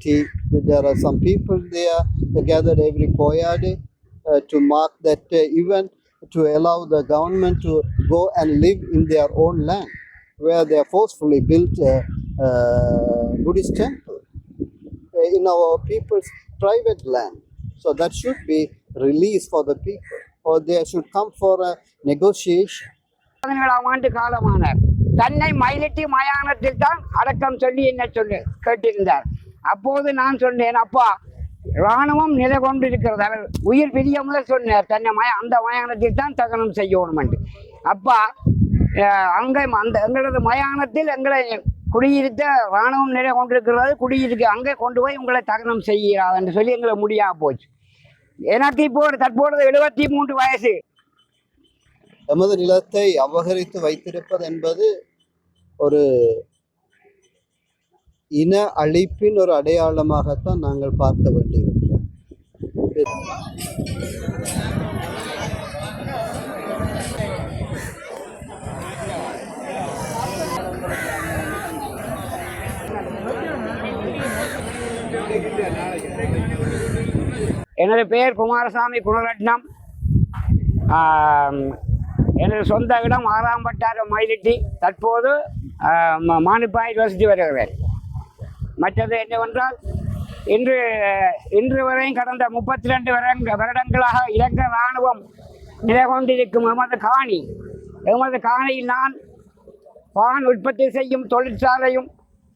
community. There are some people there gathered every Koyade uh, to mark that uh, event to allow the government to go and live in their own land where they are forcefully built a, uh Buddhist temple uh, in our people's private land. So that should be released for the people or they should come for a negotiation. பதினேழாம் ஆண்டு காலமானார் தன்னை மயிலிட்டி மயானத்தில் தான் அடக்கம் சொல்லி என்ன சொல்லு கேட்டிருந்தார் அப்போது நான் சொன்னேன் அப்பா இராணுவம் நிலை கொண்டிருக்கிறது அவர் உயிர் பிரிய முதல் சொன்னார். தன்னை மய அந்த மயானத்தில் தான் தகனம் செய்யணும் என்று அப்பா அங்கே அந்த எங்களது மயானத்தில் எங்களை குடியிருத்த இராணுவம் நிலை கொண்டிருக்கிறது குடியிருக்கு அங்கே கொண்டு போய் உங்களை தகனம் செய்கிறார் என்று சொல்லி எங்களை முடியாமல் போச்சு. எனக்கு இப்போ தற்போது எழுபத்தி மூன்று வயசு. எமது நிலத்தை அபகரித்து வைத்திருப்பது என்பது ஒரு இன அழிப்பின் ஒரு அடையாளமாகத்தான் நாங்கள் பார்க்க வேண்டியிருக்கிறோம் எனது பெயர் குமாரசாமி குணரட்னம். எனது சொந்த இடம் ஆறாம்பட்டார மயிலிட்டி. தற்போது மானிப்பா மானிப்பாயில் வசித்து வருகிறேன். மற்றது என்னவென்றால் இன்று இன்று வரையும் கடந்த முப்பத்தி ரெண்டு வருடங்களாக இலங்கை இராணுவம் நிலை கொண்டிருக்கும் எமது காணி எமது காணியில் நான் பான் உற்பத்தி செய்யும் தொழிற்சாலையும்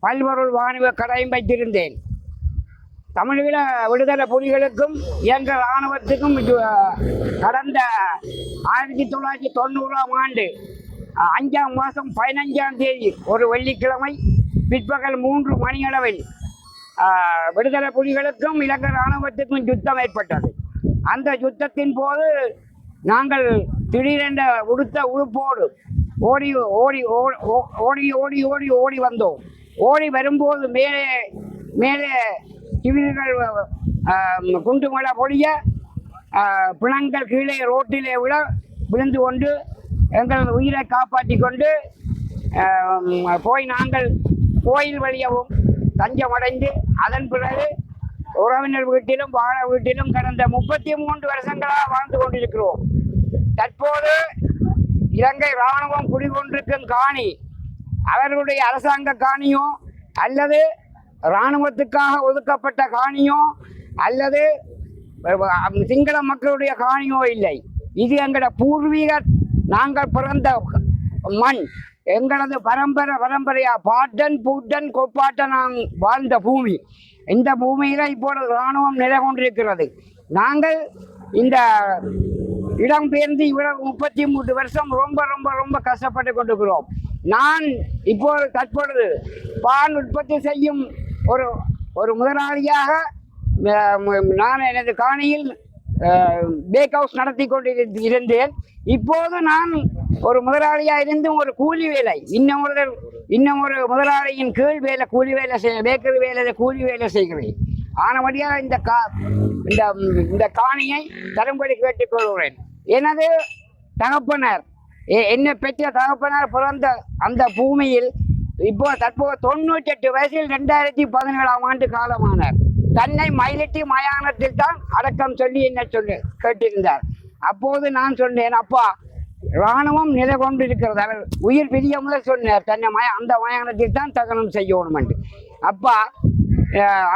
பல்பொருள் வாணிப கடையும் வைத்திருந்தேன். தமிழீழ விடுதலை புலிகளுக்கும் இயன்ற இராணுவத்துக்கும் கடந்த ஆயிரத்தி தொள்ளாயிரத்தி தொண்ணூறாம் ஆண்டு அஞ்சாம் மாதம் பதினஞ்சாம் தேதி ஒரு வெள்ளிக்கிழமை பிற்பகல் மூன்று மணியளவில் விடுதலை புலிகளுக்கும் இலங்கை இராணுவத்துக்கும் யுத்தம் ஏற்பட்டது. அந்த யுத்தத்தின் போது நாங்கள் திடீரென்ற உடுத்த உடுப்போடு ஓடி ஓடி ஓ- ஓடி ஓடி ஓடி ஓடி வந்தோம். ஓடி வரும்போது மேலே மேலே சிவில்கள் குண்டு மழை பொழிய பிணங்கள் கீழே ரோட்டிலே விட விழுந்து கொண்டு எங்களது உயிரை காப்பாற்றி கொண்டு போய் நாங்கள் கோயில் வழியவும் தஞ்சமடைந்து அதன் பிறகு உறவினர் வீட்டிலும் வாழ வீட்டிலும் கடந்த முப்பத்தி மூன்று வருஷங்களாக வாழ்ந்து கொண்டிருக்கிறோம். தற்போது இலங்கை இராணுவம் குடிகொண்டிருக்கும் காணி அவர்களுடைய அரசாங்க காணியோ அல்லது இராணுவத்துக்காக ஒதுக்கப்பட்ட காணியோ அல்லது சிங்கள மக்களுடைய காணியோ இல்லை. இது எங்களோட பூர்வீக நாங்கள் பிறந்த மண் எங்களது பரம்பரை பரம்பரையா பாட்டன் பூட்டன் கொப்பாட்டன் நாங் வாழ்ந்த பூமி. இந்த பூமியில இப்பொழுது இராணுவம் நிலை கொண்டிருக்கிறது. நாங்கள் இந்த இடம் பெயர்ந்து இவ்வளவு முப்பத்தி மூன்று வருஷம் ரொம்ப ரொம்ப ரொம்ப கஷ்டப்பட்டு கொண்டிருக்கிறோம். நான் இப்போ தற்பொழுது பால் உற்பத்தி செய்யும் ஒரு ஒரு முதலாளியாக நான் எனது காணியில் பேக் ஹவுஸ் நடத்தி கொண்டு இருந்தேன். இப்போது நான் ஒரு முதலாளியாக இருந்தும் ஒரு கூலி வேலை இன்னும் ஒரு இன்னும் ஒரு முதலாளியின் கீழ் வேலை கூலி வேலை செய்ய பேக்கரி வேலை கூலி வேலை செய்கிறேன். ஆனபடியாக இந்த கா இந்த இந்த காணியை தரும்படி கேட்டுக்கொள்கிறேன் எனது தகப்பனர் என்னை பெற்ற தகப்பனார் பிறந்த அந்த பூமியில் இப்போ தற்போது தொண்ணூற்றி எட்டு வயசில் ரெண்டாயிரத்தி பதினேழாம் ஆண்டு காலமானார். தன்னை மயிலிட்டி மயானத்தில் தான் அடக்கம் சொல்லி என்ன சொல்லு கேட்டிருந்தார். அப்போது நான் சொன்னேன் அப்பா இராணுவம் நிலை கொண்டிருக்கிறது. அவர் உயிர் பெரிய முதல் சொன்னார். தன்னை மய அந்த மயானத்தில் தான் தகனம் செய்யணும் என்று அப்பா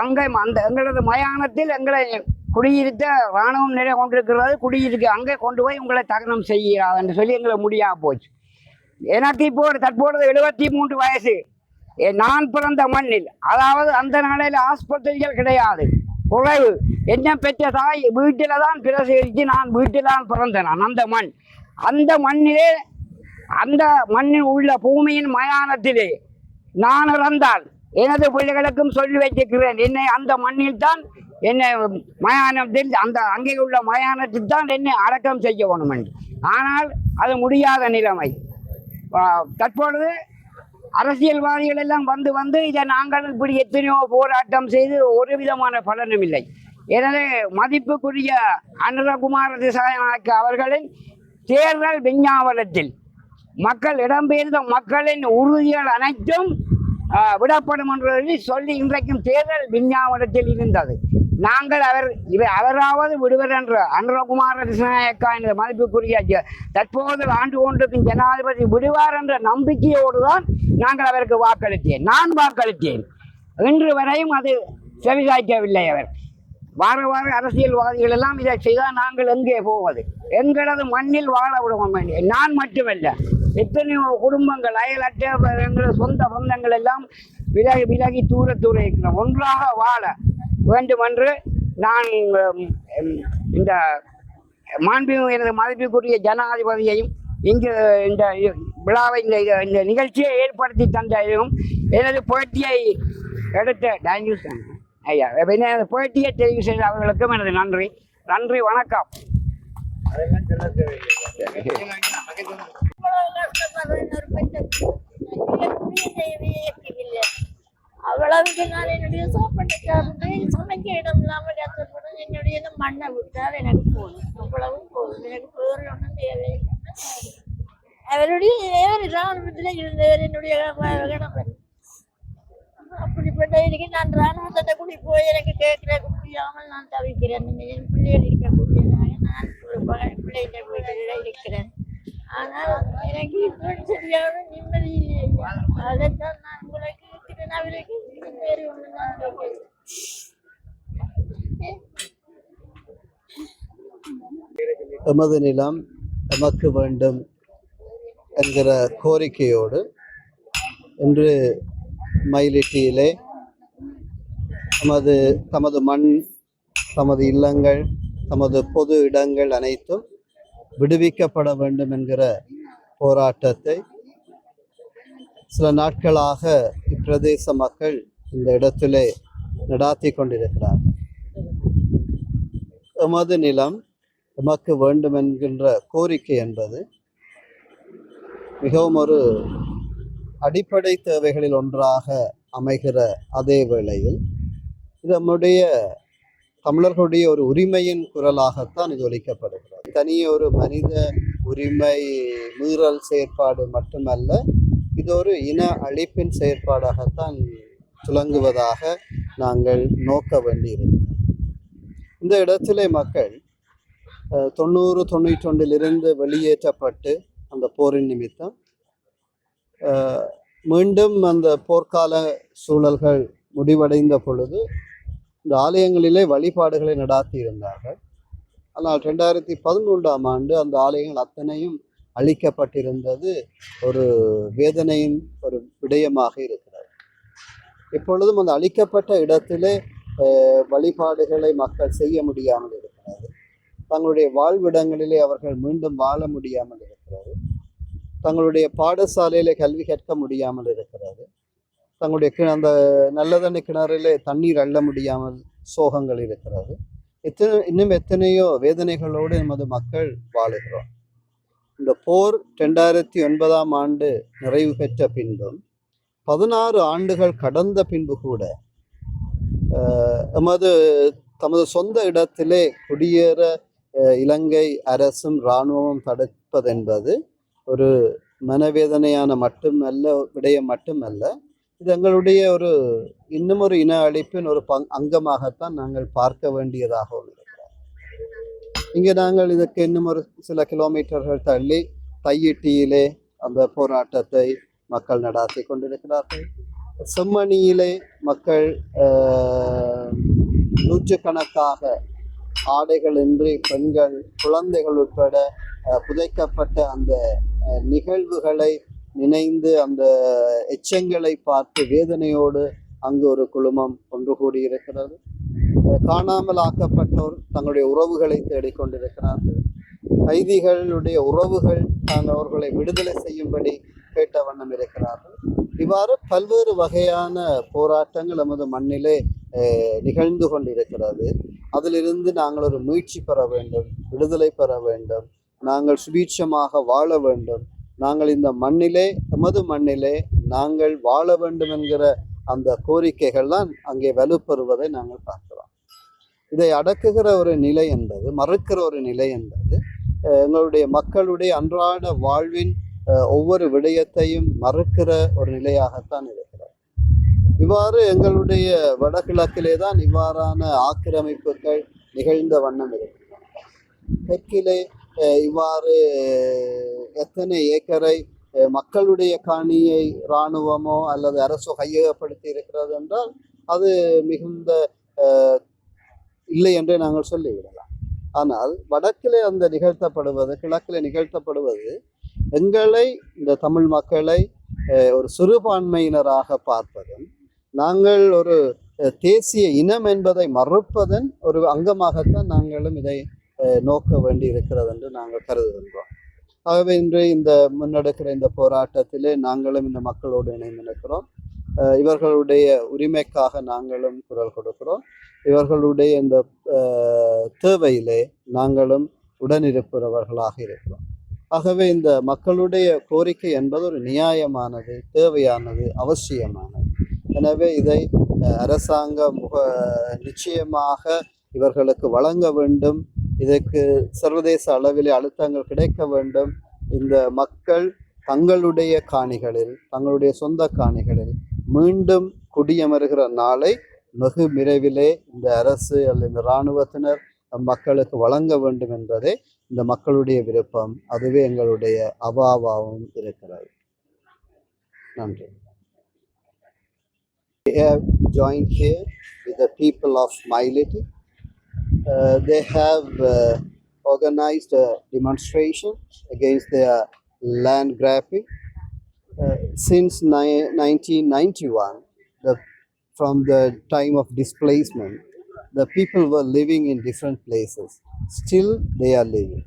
அங்கே அந்த எங்களது மயானத்தில் எங்களை குடியிருத்த இராணுவம் நிலை கொண்டிருக்கிறது. குடியிருக்கு அங்கே கொண்டு போய் உங்களை தகனம் செய்கிறார் என்று சொல்லி எங்களை முடியா போச்சு. எனக்கு இப்போ தற்பொழுது எழுபத்தி மூன்று வயசு. எ- நான் பிறந்த மண்ணில் அதாவது அந்த நாளையில் ஆஸ்பத்திரிகள் கிடையாது. குறைவு. என்ன பெற்ற தாய் வீட்டில் தான் பிரசரித்து நான் வீட்டில் தான் பிறந்தேன். அந்த மண். அந்த மண்ணிலே அந்த மண்ணில் உள்ள பூமியின் மயானத்திலே நான் இறந்தால் எனது பிள்ளைகளுக்கும் சொல்லி வைத்திருக்கிறேன். என்னை அந்த மண்ணில் தான் என்னை மயானத்தில் அந்த அங்கே உள்ள மயானத்தில் தான் என்னை அடக்கம் செய்ய வேணும் என்று. ஆனால் அது முடியாத நிலைமை. தற்பொழுது அரசியல்வாதிகள் எல்லாம் வந்து வந்து இதை நாங்கள் இப்படி எத்தனையோ போராட்டம் செய்து ஒரு விதமான பலனும் இல்லை. எனவே மதிப்புக்குரிய அனுரகுமார திசாநாயக்க அவர்களின் தேர்தல் விஞ்ஞாபனத்தில் மக்கள் இடம்பெயர்ந்த மக்களின் உறுதிகள் அனைத்தும் விடப்படும் என்று சொல்லி இன்றைக்கும் தேர்தல் விஞ்ஞாபனத்தில் இருந்தது. நாங்கள் அவர் இவர் அவராவது விடுவர் என்ற அனுரகுமார கிருஷ்ணநாயக்கா என்ற மதிப்புக்குரிய தற்போது ஆண்டு கொண்டிருக்கும் ஜனாதிபதி விடுவார் என்ற நம்பிக்கையோடு தான் நாங்கள் அவருக்கு வாக்களித்தேன். நான் வாக்களித்தேன். இன்று வரையும் அது செவிசாய்க்கவில்லை அவர். வார வார அரசியல்வாதிகள் எல்லாம் இதை செய்தால் நாங்கள் எங்கே போவது? எங்களது மண்ணில் வாழ விடுவோம் நான் மட்டுமல்ல. எத்தனையோ குடும்பங்கள் அயலற்ற எங்களது சொந்த பந்தங்கள் எல்லாம் விலகி விலகி தூர தூர இருக்கிறோம். ஒன்றாக வாழ வேண்டும் என்று நான் இந்த மாண்பு எனது மதிப்புக்குரிய ஜனாதிபதியையும் இங்கு இந்த விழாவை இந்த இந்த நிகழ்ச்சியை ஏற்படுத்தி தந்தையும் எனது போட்டியை எடுத்த தேங்க்யூ சார் ஐயா எனது போட்டியை தெரிவு செய்த அவர்களுக்கும் எனது நன்றி. நன்றி வணக்கம். அவ்வளவுக்கு நான் என்னுடைய சாப்பாட்டுக்காக சமைக்க இடம் இல்லாமல் என்னுடைய மண்ணை விட்டால் எனக்கு போதும். அவ்வளவும் போதும். எனக்கு வேறு ஒன்றும் தேவையில்லை. அவருடைய வேறு ராணுவத்தில் இருந்தவர் என்னுடைய கணவர் அப்படிப்பட்ட இதுக்கு நான் ராணுவத்தை கூடி போய் எனக்கு கேட்கிற முடியாமல் நான் தவிக்கிறேன். என் பிள்ளைகள் இருக்கக்கூடியதாக நான் ஒரு பகல் பிள்ளைகிட்ட வீட்டில் இருக்கிறேன். ஆனால் எனக்கு இப்போ சரியான நிம்மதி இல்லை. அதைத்தான் நான் உங்களுக்கு கேட்கிறேன். அவருக்கு வேறு ஒன்று நான் எமது நிலம் எமக்கு வேண்டும் என்கிற கோரிக்கையோடு இன்று மயிலிட்டியிலே தமது தமது மண் தமது இல்லங்கள் தமது பொது இடங்கள் அனைத்தும் விடுவிக்கப்பட வேண்டும் என்கிற போராட்டத்தை சில நாட்களாக இப்பிரதேச மக்கள் இந்த இடத்திலே நடாத்தி கொண்டிருக்கிறார். எமது நிலம் எமக்கு வேண்டும் என்கின்ற கோரிக்கை என்பது மிகவும் ஒரு அடிப்படை தேவைகளில் ஒன்றாக அமைகிற அதே வேளையில் இது நம்முடைய தமிழர்களுடைய ஒரு உரிமையின் குரலாகத்தான் இது ஒலிக்கப்படுகிறது. தனிய ஒரு மனித உரிமை மீறல் செயற்பாடு மட்டுமல்ல இது ஒரு இன அழிப்பின் செயற்பாடாகத்தான் துலங்குவதாக நாங்கள் நோக்க வேண்டியிருக்கிறோம் இந்த இடத்திலே மக்கள் தொண்ணூறு தொண்ணூற்றி ஒன்றிலிருந்து வெளியேற்றப்பட்டு அந்த போரின் நிமித்தம் மீண்டும் அந்த போர்க்கால சூழல்கள் முடிவடைந்த பொழுது இந்த ஆலயங்களிலே வழிபாடுகளை நடாத்தி இருந்தார்கள் ஆனால் ரெண்டாயிரத்தி பதிமூன்றாம் ஆண்டு அந்த ஆலயங்கள் அத்தனையும் அழிக்கப்பட்டிருந்தது ஒரு வேதனையின் ஒரு விடயமாக இருக்கிறது. இப்பொழுதும் அந்த அழிக்கப்பட்ட இடத்திலே வழிபாடுகளை மக்கள் செய்ய முடியாமல் இருக்கிறது தங்களுடைய வாழ்விடங்களிலே அவர்கள் மீண்டும் வாழ முடியாமல் இருக்கிறது தங்களுடைய பாடசாலையில் கல்வி கற்க முடியாமல் இருக்கிறது. தங்களுடைய கி- அந்த நல்லதண்ணி கிணறில் தண்ணீர் அள்ள முடியாமல் சோகங்கள் இருக்கிறது. எத்தனை இன்னும் எத்தனையோ வேதனைகளோடு நமது மக்கள் வாழுகிறோம். இந்த போர் ரெண்டாயிரத்தி ஒன்பதாம் ஆண்டு நிறைவு பெற்ற பின்பும் பதினாறு ஆண்டுகள் கடந்த பின்பு கூட எமது தமது சொந்த இடத்திலே குடியேற இலங்கை அரசும் இராணுவமும் தடுப்பதென்பது ஒரு மனவேதனையான மட்டுமல்ல விடயம் மட்டுமல்ல இது எங்களுடைய ஒரு இன்னும் ஒரு இன அழிப்பின் ஒரு பங் அங்கமாகத்தான் நாங்கள் பார்க்க வேண்டியதாக இருக்கிறோம் இங்கே நாங்கள் இதற்கு இன்னும் ஒரு சில கிலோமீட்டர்கள் தள்ளி தையிட்டியிலே அந்த போராட்டத்தை மக்கள் நடாத்தி கொண்டிருக்கிறார்கள். செம்மணியிலே மக்கள் ஆஹ், நூற்றுக்கணக்காக ஆடைகளின்றி பெண்கள் குழந்தைகள் உட்பட புதைக்கப்பட்ட அந்த நிகழ்வுகளை நினைந்து அந்த எச்சங்களை பார்த்து வேதனையோடு அங்கு ஒரு குழுமம் ஒன்று கூடியிருக்கிறது. காணாமல் ஆக்கப்பட்டோர் தங்களுடைய உறவுகளை தேடிக்கொண்டிருக்கிறார்கள் கைதிகளுடைய உறவுகள் தாங்கள் அவர்களை விடுதலை செய்யும்படி கேட்ட வண்ணம் இருக்கிறார்கள். இவ்வாறு பல்வேறு வகையான போராட்டங்கள் நமது மண்ணிலே நிகழ்ந்து கொண்டிருக்கிறது. அதிலிருந்து நாங்கள் ஒரு முயற்சி பெற வேண்டும் விடுதலை பெற வேண்டும். நாங்கள் சுபீட்சமாக வாழ வேண்டும். நாங்கள் இந்த மண்ணிலே எமது மண்ணிலே நாங்கள் வாழ வேண்டும் என்கிற அந்த கோரிக்கைகள் தான் அங்கே வலுப்பெறுவதை நாங்கள் பார்க்கிறோம். இதை அடக்குகிற ஒரு நிலை என்பது மறுக்கிற ஒரு நிலை என்பது எங்களுடைய மக்களுடைய அன்றாட வாழ்வின் ஒவ்வொரு விடயத்தையும் மறுக்கிற ஒரு நிலையாகத்தான் இருக்கிறது. இவ்வாறு எங்களுடைய வடகிழக்கிலே தான் இவ்வாறான ஆக்கிரமிப்புகள் நிகழ்ந்த வண்ணம் இருக்கு தெற்கிலே இவ்வாறு எத்தனை ஏக்கரை மக்களுடைய காணியை இராணுவமோ அல்லது அரசோ கையகப்படுத்தி இருக்கிறது என்றால் அது மிகுந்த இல்லை என்றே நாங்கள் சொல்லிவிடலாம். ஆனால் வடக்கிலே அந்த நிகழ்த்தப்படுவது கிழக்கிலே நிகழ்த்தப்படுவது எங்களை இந்த தமிழ் மக்களை ஒரு சிறுபான்மையினராக பார்ப்பதும் நாங்கள் ஒரு தேசிய இனம் என்பதை மறுப்பதன் ஒரு அங்கமாகத்தான் நாங்களும் இதை நோக்க வேண்டி இருக்கிறது என்று நாங்கள் கருதுகின்றோம். ஆகவே இன்று இந்த முன்னெடுக்கிற இந்த போராட்டத்திலே நாங்களும் இந்த மக்களோடு இணைந்து நிற்கிறோம். இவர்களுடைய உரிமைக்காக நாங்களும் குரல் கொடுக்கிறோம். இவர்களுடைய இந்த தேவையிலே நாங்களும் உடனிருப்பவர்களாக இருக்கிறோம். ஆகவே இந்த மக்களுடைய கோரிக்கை என்பது ஒரு நியாயமானது தேவையானது அவசியமானது. எனவே இதை அரசாங்கம் முக நிச்சயமாக இவர்களுக்கு வழங்க வேண்டும். இதற்கு சர்வதேச அளவிலே அழுத்தங்கள் கிடைக்க வேண்டும். இந்த மக்கள் தங்களுடைய காணிகளில் தங்களுடைய சொந்த காணிகளில் மீண்டும் குடியமருகிற நாளை வெகு விரைவிலே இந்த அரசு அல்லது இந்த இராணுவத்தினர் மக்களுக்கு வழங்க வேண்டும் என்பதே இந்த மக்களுடைய விருப்பம். அதுவே எங்களுடைய அவாவாவும் இருக்கிறது. நன்றி. We have joined here with the people of Mailiti. Uh, they have uh, organized a demonstration against their land grabbing. Uh, since ni- 1991, the, from the time of displacement, the people were living in different places. Still, they are living.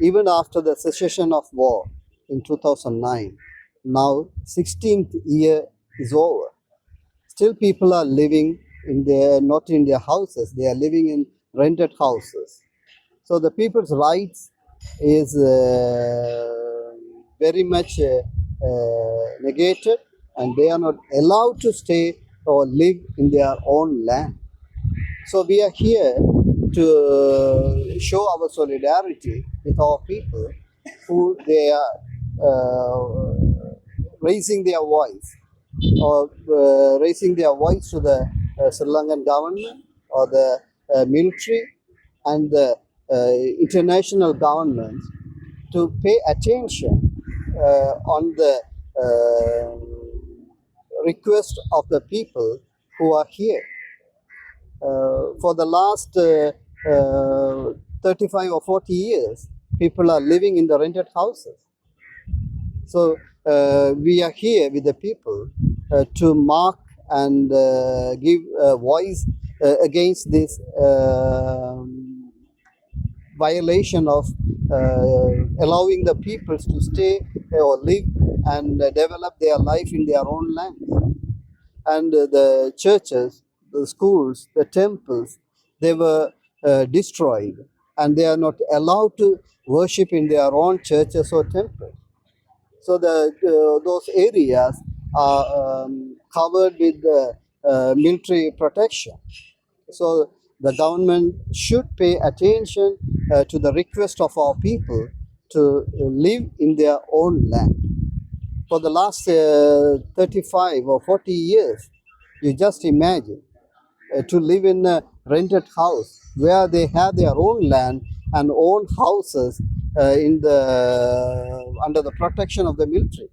Even after the cessation of war in 2009, now 16th year is over. Still, people are living in their not in their houses; they are living in rented houses. So the people's rights is uh, very much uh, uh, negated, and they are not allowed to stay or live in their own land. So we are here to show our solidarity with our people who they are uh, raising their voice or uh, raising their voice to the Sri Lankan government or the uh, military and the uh, international governments to pay attention uh, on the uh, request of the people who are here. Uh, for the last uh, uh, 35 or 40 years, people are living in the rented houses. So uh, we are here with the people uh, to mark and uh, give a voice uh, against this um violation of uh, allowing the peoples to stay or live and uh, develop their life in their own land. And uh, the churches, the schools, the temples, they were uh, destroyed and they are not allowed to worship in their own churches or temples. So the uh, those areas are um, covered with uh, military protection. So the government should pay attention uh, to the request of our people to live in their own land. For the last uh, 35 or 40 years, you just imagine uh, to live in a rented house where they have their own land and own houses uh, in the under the protection of the military.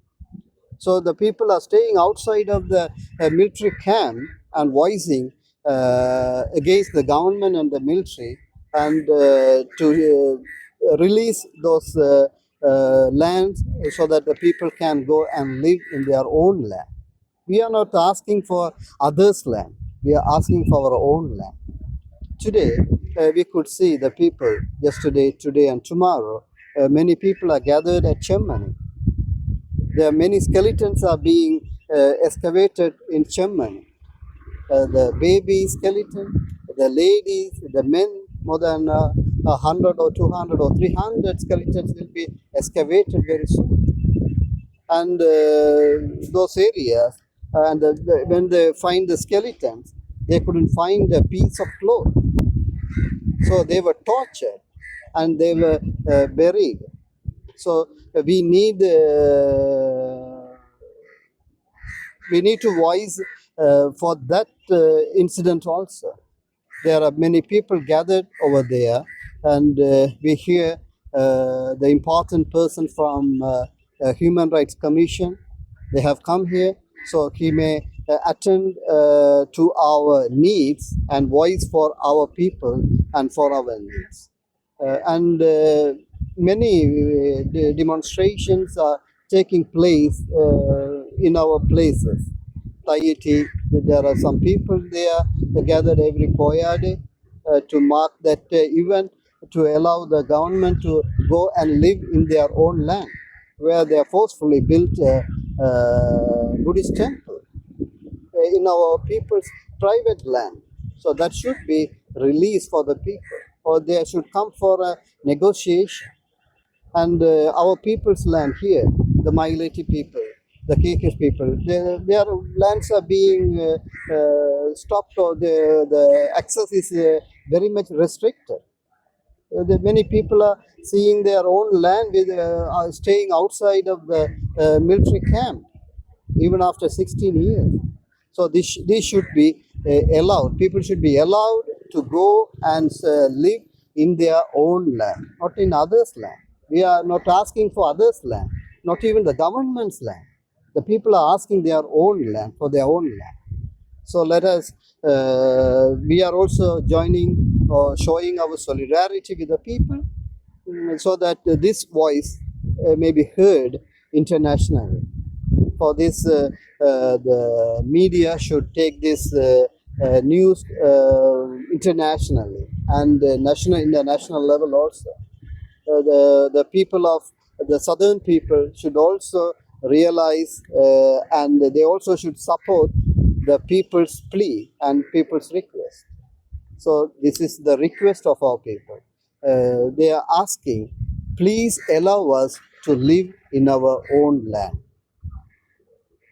So the people are staying outside of the uh, military camp and voicing uh, against the government and the military and uh, to uh, release those uh, uh, lands so that the people can go and live in their own land. We are not asking for others' land. We are asking for our own land. Today, uh, we could see the people yesterday, today, and tomorrow. Uh, many people are gathered at Chemmani. There are many skeletons are being uh, excavated in Chemmani. Uh, the baby skeleton, the ladies, the men, more than uh, 100 or 200 or 300 skeletons will be excavated very soon. And uh, those areas, and the- when they find the skeletons, they couldn't find a piece of cloth. So they were tortured and they were uh, buried. So we need uh, we need to voice uh, for that uh, incident also. There are many people gathered over there, and we hear the important person from Human Rights Commission. They have come here, so he may uh, attend uh, to our needs and voice for our people and for our needs. Uh, and many uh, demonstrations are taking place uh, in our places. Tahiti, there are some people there they gathered every Koyade uh, to mark that uh, event to allow the government to go and live in their own land where they forcefully built a, a Buddhist temple uh, in our people's private land. So that should be released for the people, or they should come for a negotiation. And uh, our people's land here, the Maileti people, the Kekes people, their, their lands are being uh, uh, stopped, or the, the access is uh, very much restricted. Uh, the many people are seeing their own land with uh, are staying outside of the uh, military camp even after 16 years. So this this should be uh, allowed. People should be allowed to go and uh, live in their own land not in others land we are not asking for others land not even the government's land the people are asking their own land for their own land so let us, uh, we are also joining or showing our solidarity with the people mm, so that uh, this voice uh, may be heard internationally. For this, uh, uh, the media should take this uh, uh, news uh, internationally and uh, national, international level also. The, the people of the southern people should also realize uh, and they also should support the people's plea and people's request. So, this is the request of our people. Uh, they are asking, please allow us to live in our own land.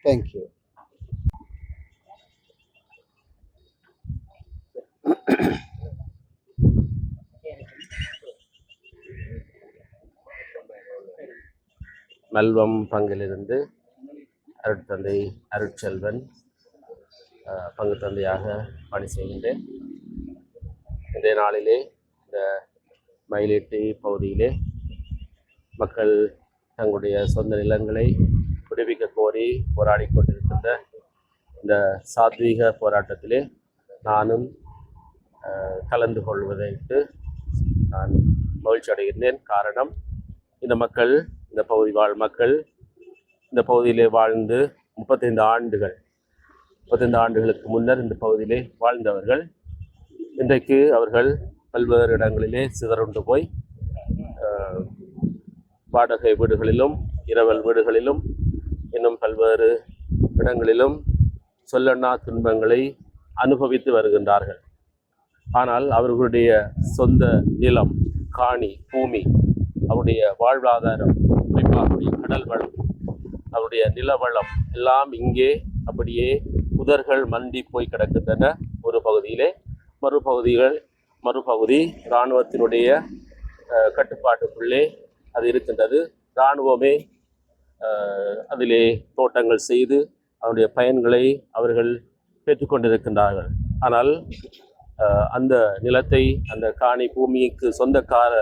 Thank you. மல்வம் பங்கிலிருந்து அருட்தந்தை அருட்செல்வன் பங்கு தந்தையாக பணி செய்கின்றேன். இன்றைய நாளிலே இந்த மயிலேட்டு பகுதியிலே மக்கள் தங்களுடைய சொந்த நிலங்களை விடுவிக்க கோரி போராடி கொண்டிருக்கின்ற இந்த சாத்வீக போராட்டத்திலே நானும் கலந்து கொள்வதற்கு நான் மகிழ்ச்சி அடைகின்றேன் காரணம் இந்த மக்கள் இந்த பகுதி வாழ் மக்கள் இந்த பகுதியிலே வாழ்ந்து முப்பத்தைந்து ஆண்டுகள் முப்பத்தைந்து ஆண்டுகளுக்கு முன்னர் இந்த பகுதியிலே வாழ்ந்தவர்கள். இன்றைக்கு அவர்கள் பல்வேறு இடங்களிலே சிதறுண்டு போய் வாடகை வீடுகளிலும் இரவல் வீடுகளிலும் இன்னும் பல்வேறு இடங்களிலும் சொல்லண்ணா துன்பங்களை அனுபவித்து வருகின்றார்கள். ஆனால் அவர்களுடைய சொந்த நிலம் காணி பூமி அவருடைய வாழ்வாதாரம் கடல் வளம் அவருடைய நிலவளம் எல்லாம் இங்கே அப்படியே புதர்கள் மண்டி போய் கிடக்கின்றன. ஒரு பகுதியிலே மறுபகுதிகள் மறுபகுதி இராணுவத்தினுடைய கட்டுப்பாட்டுக்குள்ளே அது இருக்கின்றது. இராணுவமே அதிலே தோட்டங்கள் செய்து அதனுடைய பயன்களை அவர்கள் பெற்றுக்கொண்டிருக்கின்றார்கள். ஆனால் அந்த நிலத்தை அந்த காணி பூமிக்கு சொந்தக்கார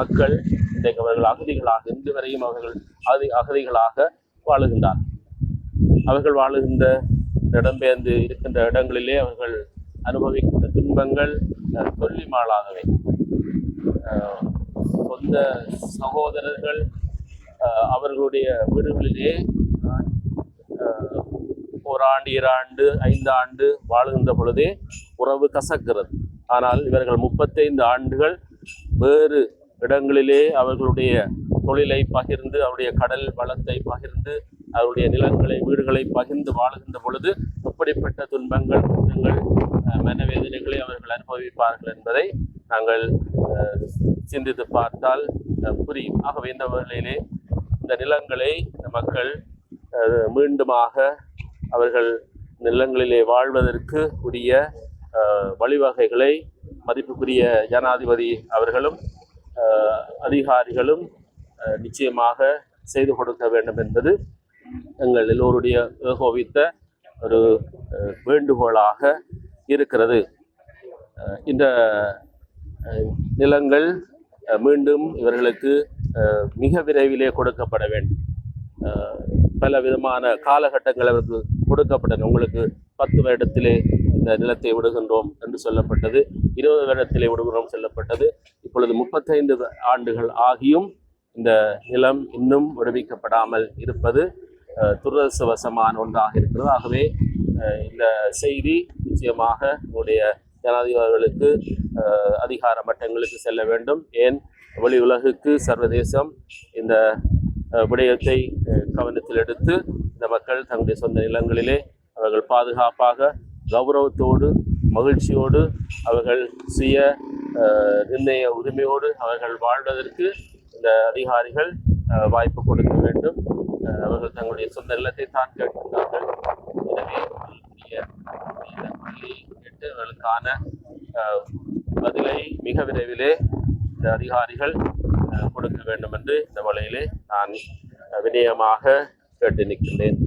மக்கள் இன்றைக்கு அவர்கள் அகதிகளாக இன்று வரையும் அவர்கள் அகதி அகதிகளாக வாழுகின்றார். அவர்கள் வாழுகின்ற இடம்பெயர்ந்து இருக்கின்ற இடங்களிலே அவர்கள் அனுபவிக்கின்ற துன்பங்கள் அஹ், சொல்லி மாளாதவை சொந்த சகோதரர்கள் அவர்களுடைய வீடுகளிலே அஹ், ஓராண்டு இராண்டு ஐந்தாண்டு வாழுகின்ற பொழுதே உறவு கசக்கிறது. ஆனால் இவர்கள் முப்பத்தைந்து ஆண்டுகள் வேறு இடங்களிலே அவர்களுடைய தொழிலை பகிர்ந்து அவருடைய கடல் வளத்தை பகிர்ந்து அவருடைய நிலங்களை வீடுகளை பகிர்ந்து வாழுகின்ற பொழுது எப்படிப்பட்ட துன்பங்கள் துன்பங்கள் மனவேதனைகளை அவர்கள் அனுபவிப்பார்கள் என்பதை நாங்கள் சிந்தித்து பார்த்தால் புரியும். ஆகவே இந்த வேளையிலே இந்த நிலங்களை இந்த மக்கள் மீண்டுமாக அவர்கள் நிலங்களிலே வாழ்வதற்கு உரிய வழிவகைகளை மதிப்புக்குரிய ஜனாதிபதி அவர்களும் அதிகாரிகளும் நிச்சயமாக செய்து கொடுக்க வேண்டும் என்பது எங்கள் எல்லோருடைய ஏகோபித்த ஒரு வேண்டுகோளாக இருக்கிறது. இந்த நிலங்கள் மீண்டும் இவர்களுக்கு மிக விரைவிலே கொடுக்கப்பட வேண்டும். பல விதமான காலகட்டங்கள் அவருக்கு கொடுக்கப்பட்டன. உங்களுக்கு பத்து வருடத்திலே இந்த நிலத்தை விடுகின்றோம் என்று சொல்லப்பட்டது இருபது வருடத்திலே விடுகிறோம் சொல்லப்பட்டது. இப்பொழுது முப்பத்தைந்து ஆண்டுகள் ஆகியும் இந்த நிலம் இன்னும் விடுவிக்கப்படாமல் இருப்பது துரதிருஷ்டவசமான ஒன்றாக இருக்கிறது. ஆகவே இந்த செய்தி நிச்சயமாக உங்களுடைய ஜனாதிபதிகளுக்கு அதிகார மட்டங்களுக்கு செல்ல வேண்டும். ஏன்? வெளி உலகுக்கு சர்வதேசம் இந்த விடயத்தை கவனத்தில் எடுத்து இந்த மக்கள் தங்களுடைய சொந்த நிலங்களிலே அவர்கள் பாதுகாப்பாக கௌரவத்தோடு மகிழ்ச்சியோடு அவர்கள் சுய நிர்ணய உரிமையோடு அவர்கள் வாழ்வதற்கு இந்த அதிகாரிகள் வாய்ப்பு கொடுக்க வேண்டும். அவர்கள் தங்களுடைய சொந்த நிலத்தை தான் கேட்கின்றார்கள் எனவே அவர்களுடைய பள்ளி கேட்டவர்களுக்கான பதிலை மிக விரைவிலே இந்த அதிகாரிகள் கொடுக்க வேண்டும் என்று இந்த வழியிலே நான் வினயமாக கேட்டு நிற்கின்றேன்.